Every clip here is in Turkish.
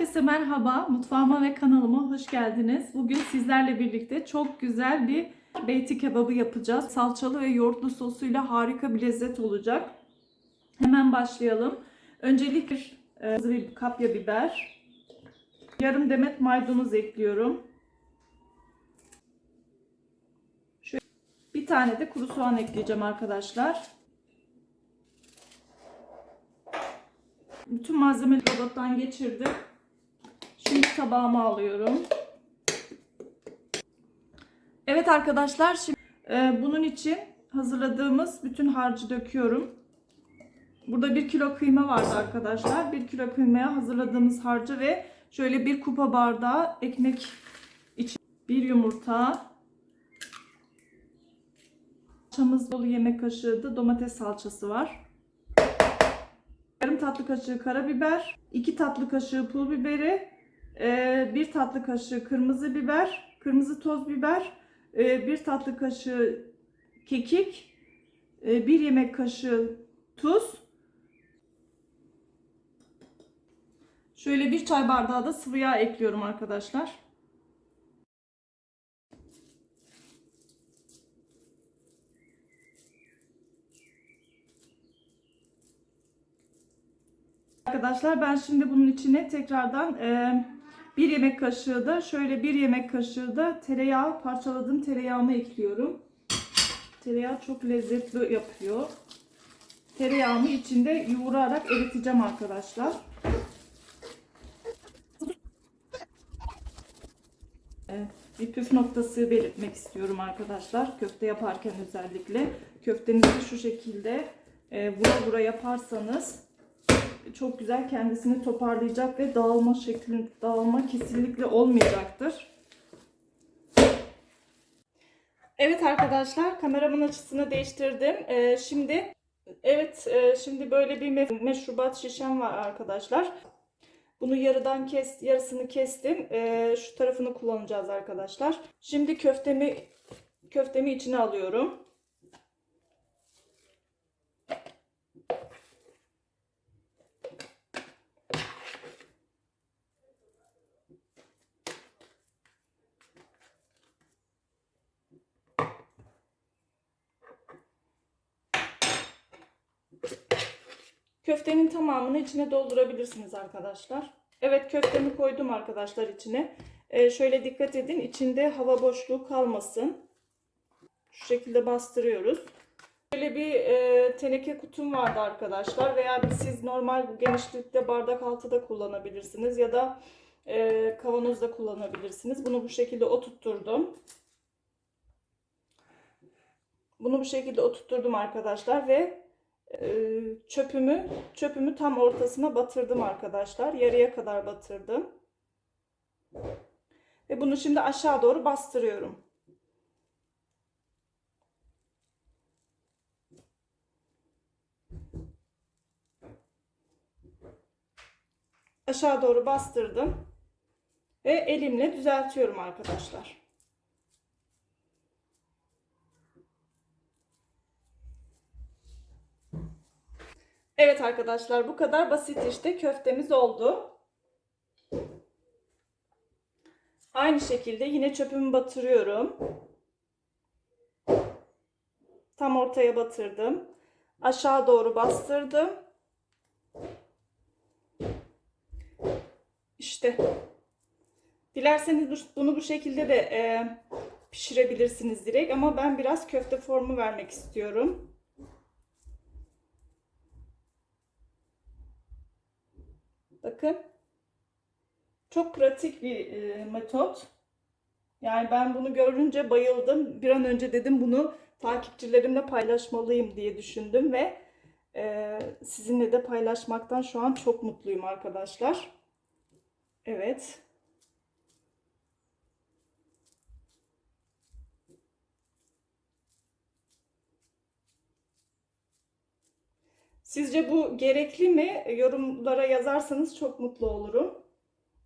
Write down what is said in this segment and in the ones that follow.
Herkese merhaba. Mutfağıma ve kanalıma hoş geldiniz. Bugün sizlerle birlikte çok güzel bir beyti kebabı yapacağız. Salçalı ve yoğurtlu sosuyla harika bir lezzet olacak. Hemen başlayalım. Öncelikle e, bir kapya biber, yarım demet maydanoz ekliyorum. Şöyle bir tane de kuru soğan ekleyeceğim arkadaşlar. Bütün malzemeleri robottan geçirdim. Tabağıma alıyorum. Evet arkadaşlar şimdi e, bunun için hazırladığımız bütün harcı döküyorum. Burada 1 kilo kıyma vardı arkadaşlar. 1 kilo kıymaya hazırladığımız harcı ve şöyle bir kupa bardağı ekmek için bir yumurta. Salçamız dolu yemek kaşığı da domates salçası var. Yarım tatlı kaşığı karabiber, 2 tatlı kaşığı pul biberi, 1 tatlı kaşığı kırmızı biber, kırmızı toz biber, 1 tatlı kaşığı kekik, 1 yemek kaşığı tuz. Şöyle bir çay bardağı da sıvı yağ ekliyorum arkadaşlar. Arkadaşlar ben şimdi bunun içine tekrardan e, bir yemek kaşığı da şöyle bir yemek kaşığı da tereyağı parçaladığım tereyağımı ekliyorum. Tereyağı çok lezzetli yapıyor. Tereyağımı içinde yoğurarak eriteceğim arkadaşlar. Bir püf noktası belirtmek istiyorum arkadaşlar. Köfte yaparken özellikle köftenizi şu şekilde e, vura vura yaparsanız çok güzel kendisini toparlayacak ve dağılma şekli dağılma kesinlikle olmayacaktır. Evet arkadaşlar kameramın açısını değiştirdim. Ee, şimdi evet e, şimdi böyle bir meşrubat şişem var arkadaşlar. Bunu yarıdan kes, yarısını kestim. Ee, şu tarafını kullanacağız arkadaşlar. Şimdi köftemi köftemi içine alıyorum. Köftenin tamamını içine doldurabilirsiniz arkadaşlar. Evet köftemi koydum arkadaşlar içine. Ee, şöyle dikkat edin içinde hava boşluğu kalmasın. Şu şekilde bastırıyoruz. Böyle bir e, teneke kutum vardı arkadaşlar veya siz normal genişlikte bardak altı da kullanabilirsiniz ya da e, kavanozda kullanabilirsiniz. Bunu bu şekilde oturtturdum. Bunu bu şekilde oturtturdum arkadaşlar ve çöpümü çöpümü tam ortasına batırdım arkadaşlar. Yarıya kadar batırdım. Ve bunu şimdi aşağı doğru bastırıyorum. Aşağı doğru bastırdım. Ve elimle düzeltiyorum arkadaşlar. Evet arkadaşlar bu kadar basit işte köftemiz oldu. Aynı şekilde yine çöpümü batırıyorum. Tam ortaya batırdım. Aşağı doğru bastırdım. İşte. Dilerseniz bunu bu şekilde de e, pişirebilirsiniz direkt ama ben biraz köfte formu vermek istiyorum. Bakın. Çok pratik bir e, metot. Yani ben bunu görünce bayıldım. Bir an önce dedim bunu takipçilerimle paylaşmalıyım diye düşündüm ve e, sizinle de paylaşmaktan şu an çok mutluyum arkadaşlar. Evet. Sizce bu gerekli mi? Yorumlara yazarsanız çok mutlu olurum.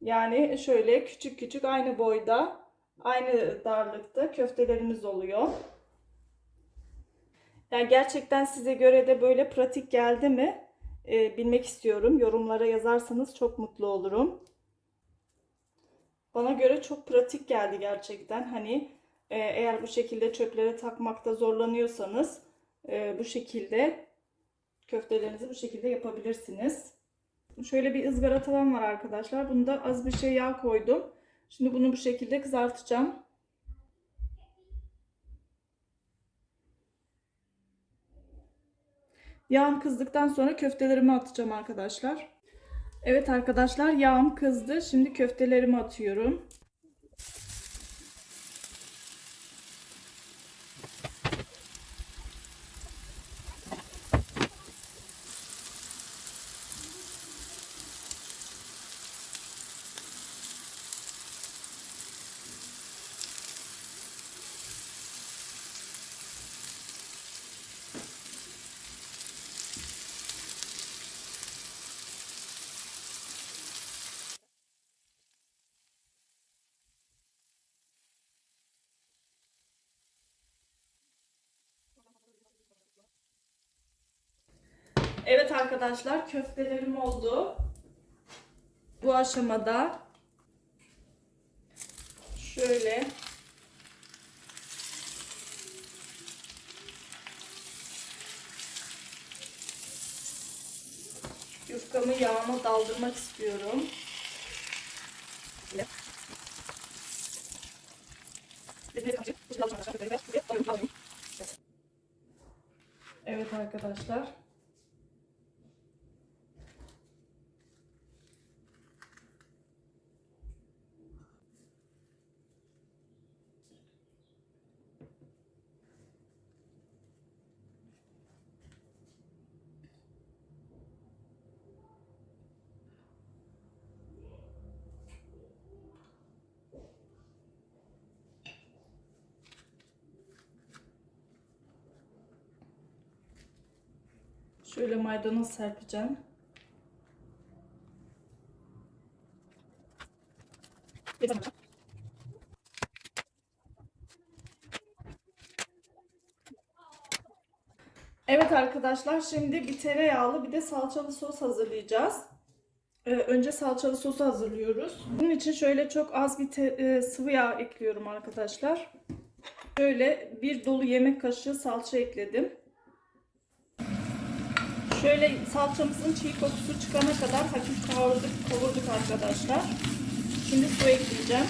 Yani şöyle küçük küçük aynı boyda, aynı darlıkta köftelerimiz oluyor. Yani gerçekten size göre de böyle pratik geldi mi? Ee, bilmek istiyorum. Yorumlara yazarsanız çok mutlu olurum. Bana göre çok pratik geldi gerçekten. Hani e, eğer bu şekilde çöplere takmakta zorlanıyorsanız e, bu şekilde köftelerinizi bu şekilde yapabilirsiniz. Şöyle bir ızgara tavam var arkadaşlar. Bunda az bir şey yağ koydum. Şimdi bunu bu şekilde kızartacağım. Yağım kızdıktan sonra köftelerimi atacağım arkadaşlar. Evet arkadaşlar yağım kızdı. Şimdi köftelerimi atıyorum. Evet arkadaşlar köftelerim oldu. Bu aşamada şöyle yufkamı yağıma daldırmak istiyorum. Evet arkadaşlar. Şöyle maydanoz serpeceğim. Evet arkadaşlar şimdi bir tereyağlı bir de salçalı sos hazırlayacağız. Ee, önce salçalı sosu hazırlıyoruz. Bunun için şöyle çok az bir te- e, sıvı yağ ekliyorum arkadaşlar. Şöyle bir dolu yemek kaşığı salça ekledim. Şöyle salçamızın çiğ kokusu çıkana kadar hafif kavurduk, kavurduk arkadaşlar. Şimdi su ekleyeceğim.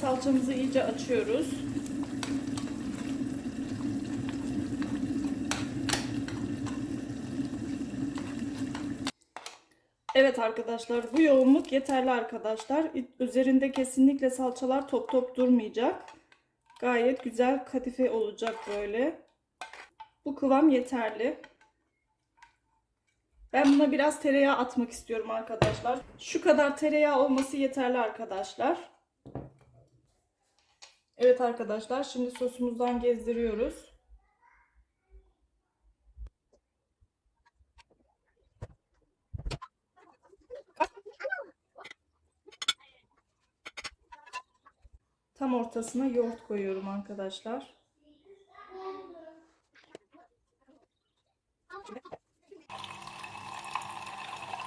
Salçamızı iyice açıyoruz. Evet arkadaşlar bu yoğunluk yeterli arkadaşlar. Üzerinde kesinlikle salçalar top top durmayacak. Gayet güzel kadife olacak böyle. Bu kıvam yeterli. Ben buna biraz tereyağı atmak istiyorum arkadaşlar. Şu kadar tereyağı olması yeterli arkadaşlar. Evet arkadaşlar şimdi sosumuzdan gezdiriyoruz. Tam ortasına yoğurt koyuyorum arkadaşlar.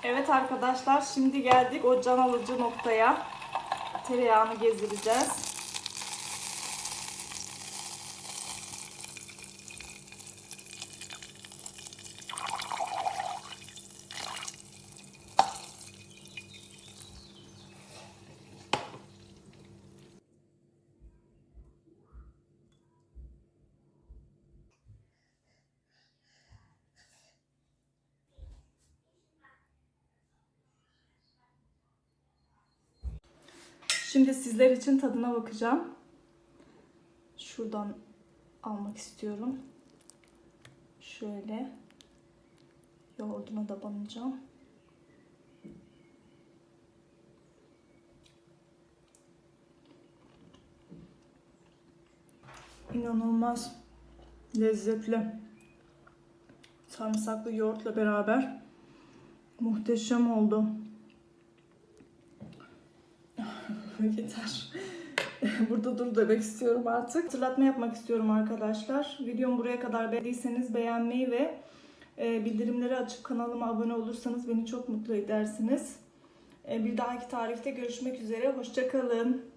Evet arkadaşlar şimdi geldik o can alıcı noktaya. Tereyağını gezdireceğiz. Şimdi sizler için tadına bakacağım. Şuradan almak istiyorum. Şöyle yoğurduna da banacağım. İnanılmaz lezzetli. Sarımsaklı yoğurtla beraber muhteşem oldu. Yeter. burada dur demek istiyorum artık. Hatırlatma yapmak istiyorum arkadaşlar. Videomu buraya kadar beğendiyseniz beğenmeyi ve e, bildirimleri açıp kanalıma abone olursanız beni çok mutlu edersiniz. E, bir dahaki tarifte görüşmek üzere. Hoşçakalın.